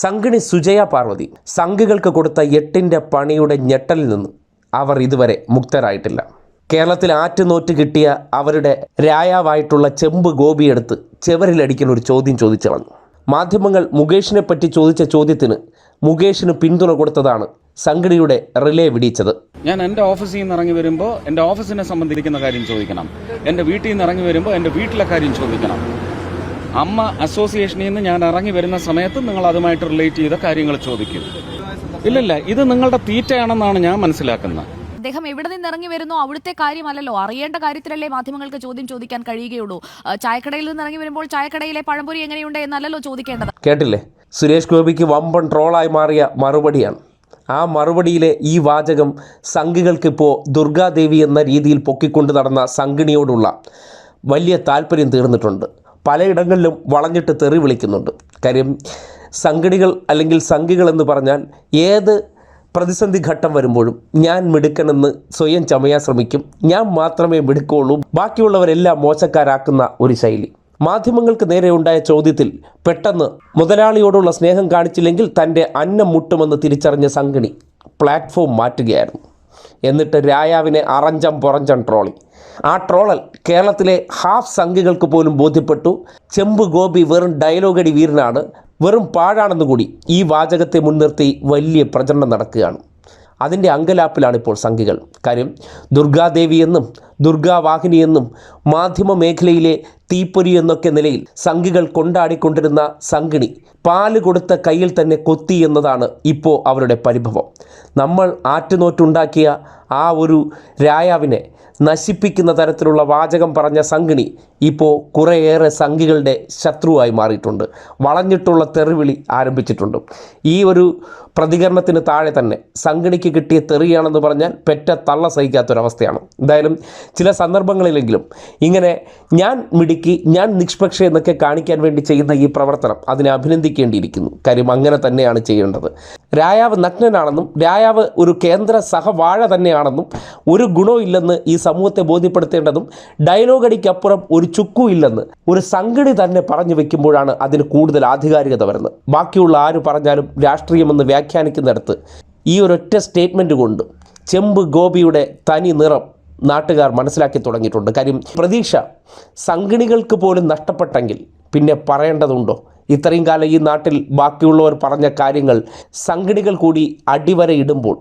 സംഗിണി സുജയ പാർവതി സംഘികൾക്ക് കൊടുത്ത എട്ടിന്റെ പണിയുടെ ഞെട്ടലിൽ നിന്ന് അവർ ഇതുവരെ മുക്തരായിട്ടില്ല. കേരളത്തിൽ ആറ്റുനോറ്റ് കിട്ടിയ അവരുടെ രായാവായിട്ടുള്ള ചെമ്പ് ഗോപിയെടുത്ത് ചെവരിലടിക്കുന്ന ഒരു ചോദ്യം ചോദിച്ചു കളഞ്ഞു മാധ്യമങ്ങൾ മുകേഷിനെ പറ്റി ചോദിച്ച ചോദ്യത്തിന് മുകേഷിന് പിന്തുണ കൊടുത്തതാണ് സംഘടിയുടെ റിലേ വിടിച്ചത് ഞാൻ എന്റെ ഓഫീസിൽ നിന്ന് ഇറങ്ങി വരുമ്പോൾ എന്റെ ഓഫീസിനെ സംബന്ധിക്കുന്ന കാര്യം ചോദിക്കണം. എന്റെ വീട്ടിൽ നിന്ന് ഇറങ്ങി വരുമ്പോൾ എന്റെ വീട്ടിലെ കാര്യം ചോദിക്കണം. അമ്മ അസോസിയേഷനിൽ നിന്ന് ഞാൻ ഇറങ്ങി വരുന്ന സമയത്ത് നിങ്ങൾ അതുമായിട്ട് റിലേറ്റ് ചെയ്ത കാര്യങ്ങൾ ചോദിക്കും. ഇല്ലില്ല ഇത് നിങ്ങളുടെ തീറ്റയാണെന്നാണ് ഞാൻ മനസ്സിലാക്കുന്നത്. അദ്ദേഹം എവിടെ നിന്ന് ഇറങ്ങി വരുന്നോ അവിടുത്തെ കാര്യമല്ലല്ലോ. അറിയേണ്ട കാര്യത്തിലല്ലേ മാധ്യമങ്ങൾക്ക് ചോദ്യം ചോദിക്കാൻ കഴിയുകയുള്ളൂ. ചായക്കടയിൽ നിന്ന് ഇറങ്ങി വരുമ്പോൾ ചായക്കടയിലെ പഴംപൊരി എങ്ങനെയുണ്ട് എന്നല്ലല്ലോ ചോദിക്കേണ്ടത്. കേട്ടില്ലേ? സുരേഷ് ഗോപിക്ക് വമ്പൻ ട്രോളായി മാറിയ മറുപടിയാണ്. ആ മറുപടിയിലെ ഈ വാചകം സംഘികൾക്കിപ്പോൾ ദുർഗാദേവി എന്ന രീതിയിൽ പൊക്കിക്കൊണ്ട് നടന്ന സംഘിണിയോടുള്ള വലിയ താല്പര്യം തീർന്നിട്ടുണ്ട്. പലയിടങ്ങളിലും വളഞ്ഞിട്ട് തെറി വിളിക്കുന്നുണ്ട്. കാര്യം സംഘടികൾ അല്ലെങ്കിൽ സംഘികൾ എന്ന് പറഞ്ഞാൽ ഏത് പ്രതിസന്ധി ഘട്ടം വരുമ്പോഴും ഞാൻ മിടുക്കനെന്ന് സ്വയം ചമയാൻ ശ്രമിക്കും. ഞാൻ മാത്രമേ മിടുക്കുള്ളൂ. ബാക്കിയുള്ളവരെല്ലാം മോശക്കാരാക്കുന്ന ഒരു ശൈലി. മാധ്യമങ്ങൾക്ക് നേരെ ഉണ്ടായ ചോദ്യത്തിൽ പെട്ടെന്ന് മുതലാളിയോടുള്ള സ്നേഹം കാണിച്ചില്ലെങ്കിൽ തന്റെ അന്നം മുട്ടുമെന്ന് തിരിച്ചറിഞ്ഞ സംഘിണി പ്ലാറ്റ്ഫോം മാറ്റുകയായിരുന്നു. എന്നിട്ട് രായാവിനെ അറഞ്ചം പുറഞ്ചം ട്രോളി. ആ ട്രോളൽ കേരളത്തിലെ ഹാഫ് സംഘികൾക്ക് പോലും ബോധ്യപ്പെട്ടു. ചെമ്പ് ഗോപി വെറും ഡയലോഗടി വീരനാണ്. വെറും പാഴാണെന്ന് കൂടി ഈ വാചകത്തെ മുൻനിർത്തി വലിയ പ്രചരണം നടക്കുകയാണ്. അതിന്റെ അങ്കലാപ്പിലാണ് ഇപ്പോൾ സംഘികൾ. കാര്യം ദുർഗാദേവി എന്നും ദുർഗാവാഹിനി എന്നും മാധ്യമ മേഖലയിലെ തീപ്പൊരി എന്നൊക്കെ നിലയിൽ സംഘികൾ കൊണ്ടാടിക്കൊണ്ടിരുന്ന സംഘിണി പാൽ കൊടുത്ത കയ്യിൽ തന്നെ കൊത്തി എന്നതാണ് ഇപ്പോൾ അവരുടെ പരിഭവം. നമ്മൾ ആറ്റുനോറ്റുണ്ടാക്കിയ ആ ഒരു രായാവിനെ നശിപ്പിക്കുന്ന തരത്തിലുള്ള വാചകം പറഞ്ഞ സംഘിണി ഇപ്പോൾ കുറേയേറെ സംഘികളുടെ ശത്രുവായി മാറിയിട്ടുണ്ട്. വളഞ്ഞിട്ടുള്ള തെറിവിളി ആരംഭിച്ചിട്ടുണ്ട്. ഈ ഒരു പ്രതികരണത്തിന് താഴെ തന്നെ സംഘടിക്ക് കിട്ടിയ തെറിയാണെന്ന് പറഞ്ഞാൽ പെറ്റ തള്ള സഹിക്കാത്തൊരവസ്ഥയാണ്. എന്തായാലും ചില സന്ദർഭങ്ങളിലെങ്കിലും ഇങ്ങനെ ഞാൻ മിടുക്കി ഞാൻ നിഷ്പക്ഷ എന്നൊക്കെ കാണിക്കാൻ വേണ്ടി ചെയ്യുന്ന ഈ പ്രവർത്തനം അതിനെ അഭിനന്ദിക്കേണ്ടിയിരിക്കുന്നു. കാര്യം അങ്ങനെ തന്നെയാണ് ചെയ്യേണ്ടത്. രായാവ് നഗ്നനാണെന്നും രായാവ് ഒരു കേന്ദ്ര സഹവാഴ തന്നെയാണെന്നും ഒരു ഗുണവും ഇല്ലെന്ന് ഈ സമൂഹത്തെ ബോധ്യപ്പെടുത്തേണ്ടതും ഡയലോഗടിക്കപ്പുറം ഒരു ചുക്കും ഇല്ലെന്ന് ഒരു സംഘടി തന്നെ പറഞ്ഞു വെക്കുമ്പോഴാണ് അതിന് കൂടുതൽ ആധികാരികത വരുന്നത്. ബാക്കിയുള്ള ആര് പറഞ്ഞാലും രാഷ്ട്രീയമെന്ന് വ്യാഖ്യാനിക്കുന്നിടത്ത് ഈ ഒരൊറ്റ സ്റ്റേറ്റ്മെന്റ് കൊണ്ട് ചെമ്പ് ഗോപിയുടെ തനി നിറം നാട്ടുകാർ മനസ്സിലാക്കി തുടങ്ങിയിട്ടുണ്ട്. കാര്യം പ്രതീക്ഷ സംഘിണികൾക്ക് പോലും നഷ്ടപ്പെട്ടെങ്കിൽ പിന്നെ പറയേണ്ടതുണ്ടോ? ഇത്രയും കാലം ഈ നാട്ടിൽ ബാക്കിയുള്ളവർ പറഞ്ഞ കാര്യങ്ങൾ സംഘിണികൾ കൂടി അടിവരയിടുമ്പോൾ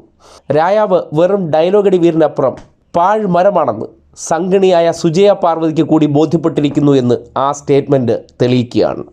രായാവ് വെറും ഡയലോഗടി വീരിനപ്പുറം പാഴ്മരമാണെന്ന് സംഘിണിയായ സുജയ പാർവതിക്ക് കൂടി ബോധ്യപ്പെട്ടിരിക്കുന്നു എന്ന് ആ സ്റ്റേറ്റ്മെന്റ് തെളിയിക്കുകയാണ്.